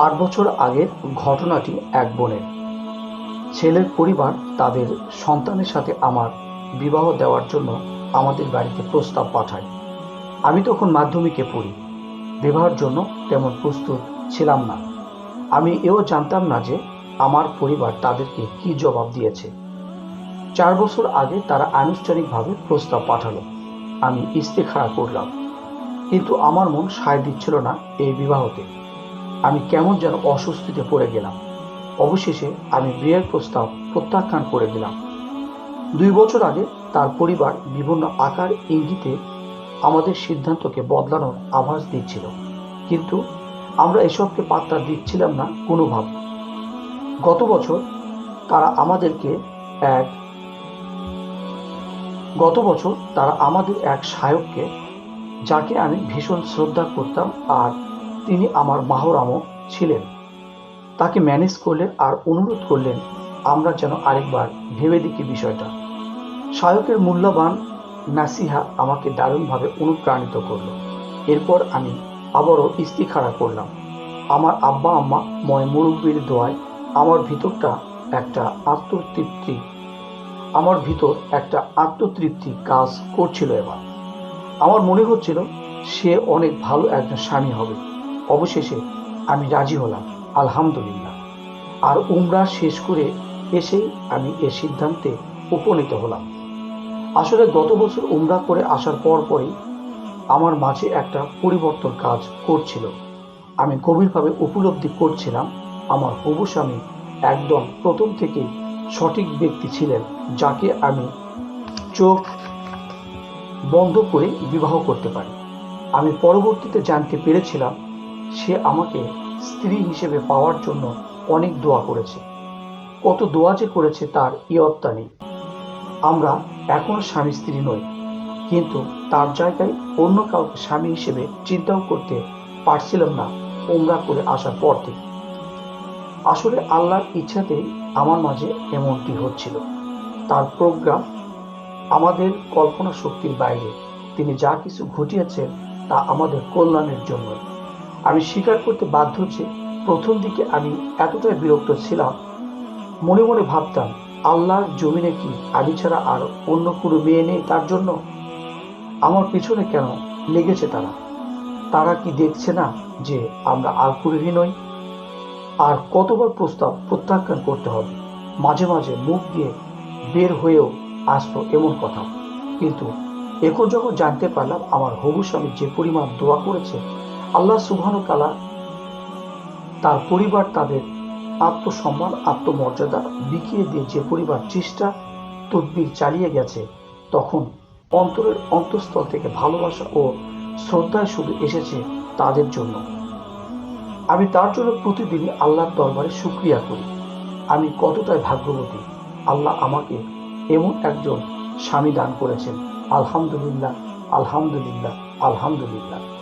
আট বছর আগের ঘটনাটি এক বোনের। ছেলের পরিবার তাদের সন্তানের সাথে আমার বিবাহ দেওয়ার জন্য আমাদের বাড়িতে প্রস্তাব পাঠায়। আমি তখন মাধ্যমিকে পড়ি। বিবাহের জন্য তেমন প্রস্তুত ছিলাম না। আমি এও জানতাম না যে আমার পরিবার তাদেরকে কি জবাব দিয়েছে। চার বছর আগে তারা আনুষ্ঠানিকভাবে প্রস্তাব পাঠালো। আমি ইস্তেখারা করলাম। কিন্তু আমার মন সায় দিচ্ছিল না এই বিবাহতে। আমি কেমন যেন অস্বস্তিতে পড়ে গেলাম। অবশেষে আমি বিয়ের প্রস্তাব প্রত্যাখ্যান করে দিলাম। দুই বছর আগে তার পরিবার বিভিন্ন আকার ইঙ্গিতে আমাদের সিদ্ধান্তকে বদলানোর আভাস দিচ্ছিল। কিন্তু আমরা এসবকে পাত্তা দিচ্ছিলাম না কোনোভাবে। গত বছর তারা আমাদেরকে এক গত বছর তারা আমাদের এক সায়ককে, যাকে আমি ভীষণ শ্রদ্ধা করতাম আর তিনি আমার মাহরামও ছিলেন। তাকে ম্যানেজ করলেন আর অনুরোধ করলেন, আমরা যেন আরেকবার ভেবে দেখি বিষয়টা। সায়কের মূল্যবান নাসিহা আমাকে দারুণভাবে অনুপ্রাণিত করল। এরপর আমি আবারও ইস্তিখারা করলাম। আমার আব্বা আম্মা ময় মুরব্বীর দোয়ায় আমার ভিতরটা একটা আত্মতৃপ্তি, আমার ভিতর একটা আত্মতৃপ্তি কাজ করছিল এবার। আমার মনে হচ্ছিল সে অনেক ভালো একজন স্বামী হবে। অবশেষে আমি রাজি হলাম, আলহামদুলিল্লাহ। আর উমরা শেষ করে এসেই আমি এ সিদ্ধান্তে উপনীত হলাম। আসলে গত বছর উমরা করে আসার পর পরই আমার মাঝে একটা পরিবর্তন কাজ করছিল। আমি গভীরভাবে উপলব্ধি করছিলাম, আমার হবু স্বামী একদম প্রথম থেকে সঠিক ব্যক্তি ছিলেন, যাকে আমি চোখ বন্ধ করে বিবাহ করতে পারি। আমি পরবর্তীতে জানতে পেরেছিলাম সে আমাকে স্ত্রী হিসেবে পাওয়ার জন্য অনেক দোয়া করেছে। কত দোয়া যে করেছে তার ইয়ত্তা নেই। আমরা এখনও স্বামী স্ত্রী নই, কিন্তু তার জায়গায় অন্য কাউকে স্বামী হিসেবে চিন্তাও করতে পারছিলাম না ওমরা করে আসার পর থেকে। আসলে আল্লাহর ইচ্ছাতেই আমার মাঝে এমনটি হচ্ছিল। তার প্রোগ্রাম আমাদের কল্পনা শক্তির বাইরে। তিনি যা কিছু ঘটিয়েছেন তা আমাদের কল্যাণের জন্য আমি স্বীকার করতে বাধ্য যে প্রথম দিকে আমি এতটাই বিরক্ত ছিলাম। মনে মনে ভাবতাম, আল্লাহর জমিনে কি আমি ছাড়া আর অন্য কোনো মেয়ে নেই তার জন্য? আমার পিছনে কেন লেগেছে তারা? তারা কি দেখছে না যে আমরা আলকুরহী নই? আর কতবার প্রস্তাব প্রত্যাখ্যান করতে হবে? মাঝে মাঝে মুখ দিয়ে বের হয়েও আসতো এমন কথা। কিন্তু এখন যখন জানতে পারলাম, আমার হবু স্বামী যে পরিমাণ দোয়া করেছে আল্লাহ সুবহানু তালা তার পরিবার, তাদের আত্মসম্মান, আত্মমর্যাদা বিকিয়ে দিয়ে যে পরিবার চেষ্টা, তদবির চালিয়ে গেছে, তখন অন্তরের অন্তঃস্থল থেকে ভালোবাসা ও শ্রদ্ধায় শুধু এসেছে তাদের জন্য। আমি তার জন্য প্রতিদিনই আল্লাহর দরবারে শুক্রিয়া করি। আমি কতটাই ভাগ্যবতী, আল্লাহ আমাকে এমন একজন স্বামী দান করেছেন। আলহামদুলিল্লাহ আলহামদুলিল্লাহ আলহামদুলিল্লাহ।